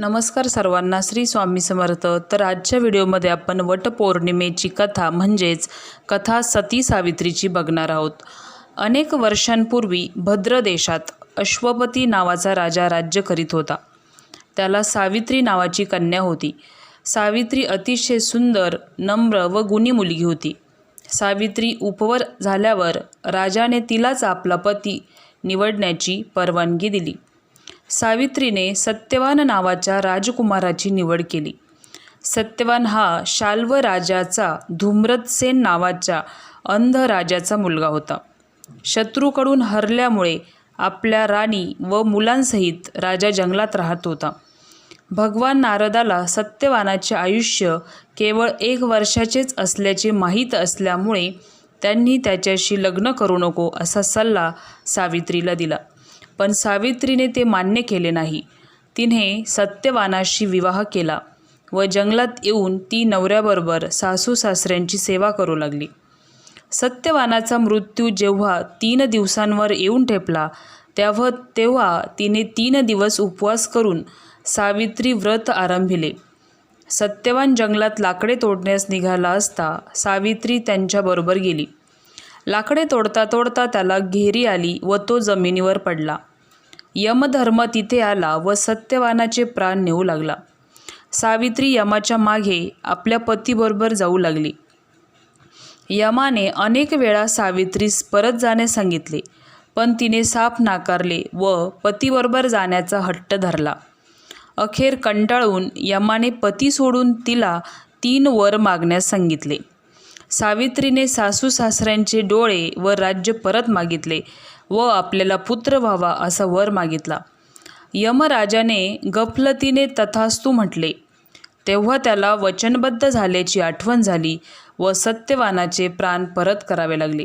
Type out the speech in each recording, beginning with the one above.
नमस्कार सर्वांना श्री स्वामी समर्थ. तर आजच्या व्हिडिओमध्ये आपण वटपौर्णिमेची कथा म्हणजेच कथा सती सावित्रीची बघणार आहोत. अनेक वर्षांपूर्वी भद्र देशात अश्वपती नावाचा राजा राज्य करीत होता. त्याला सावित्री नावाची कन्या होती. सावित्री अतिशय सुंदर नम्र व गुणी मुलगी होती. सावित्री उपवर झाल्यावर राजाने तिलाच आपला पती निवडण्याची परवानगी दिली. सावित्रीने सत्यवान नावाच्या राजकुमाराची निवड केली. सत्यवान हा शाल्व राजाचा धूम्रतसेन नावाच्या अंध राजाचा मुलगा होता. शत्रूकडून हरल्यामुळे आपल्या राणी व मुलांसहित राजा जंगलात राहत होता. भगवान नारदाला सत्यवानाचे आयुष्य केवळ एक वर्षाचेच असल्याचे माहीत असल्यामुळे त्यांनी त्याच्याशी लग्न करू नको असा सल्ला सावित्रीला दिला. पण सावित्रीने ते मान्य केले नाही. तिने सत्यवानाशी विवाह केला व जंगलात येऊन ती नवऱ्याबरोबर सासू सासऱ्यांची सेवा करू लागली. सत्यवानाचा मृत्यू जेव्हा तीन दिवसांवर येऊन ठेपला तेव्हा तेव्हा तिने तीन दिवस उपवास करून सावित्री व्रत आरंभिले. सत्यवान जंगलात लाकडे तोडण्यास निघाला असता सावित्री त्यांच्याबरोबर गेली. लाकडे तोडता तोडता त्याला घेरी आली व तो जमिनीवर पडला. यमधर्म तिथे आला व सत्यवानाचे प्राण नेऊ लागला. सावित्री यमाच्या मागे आपल्या पतीबरोबर जाऊ लागली. यमाने अनेक वेळा सावित्रीस परत जाण्यास सांगितले पण तिने साप नाकारले व पतीबरोबर जाण्याचा हट्ट धरला. अखेर कंटाळून यमाने पती सोडून तिला तीन वर मागण्यास सांगितले. सावित्रीने सासू सासऱ्यांचे डोळे व राज्य परत मागितले व आपल्याला पुत्र व्हावा असा वर मागितला. यमराजाने गफलतीने तथास्तू म्हटले तेव्हा त्याला वचनबद्ध झाल्याची आठवण झाली व सत्यवानाचे प्राण परत करावे लागले.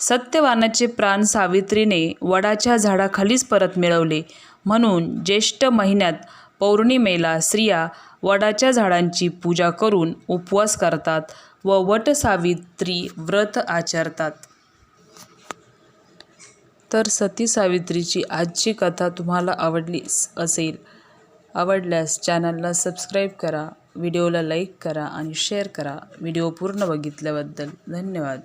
सत्यवानाचे प्राण सावित्रीने वडाच्या झाडाखालीच परत मिळवले म्हणून ज्येष्ठ महिन्यात पौर्णिमेला स्त्रिया वडाच्या झाडांची पूजा करून उपवास करतात व वटसावित्री व्रत आचरतात. तर सती सावित्रीची आजची कथा तुम्हाला आवडली असेल आवडल्यास चॅनलला सबस्क्राईब करा व्हिडिओला लाईक करा आणि शेअर करा. व्हिडिओ पूर्ण बघितल्याबद्दल धन्यवाद.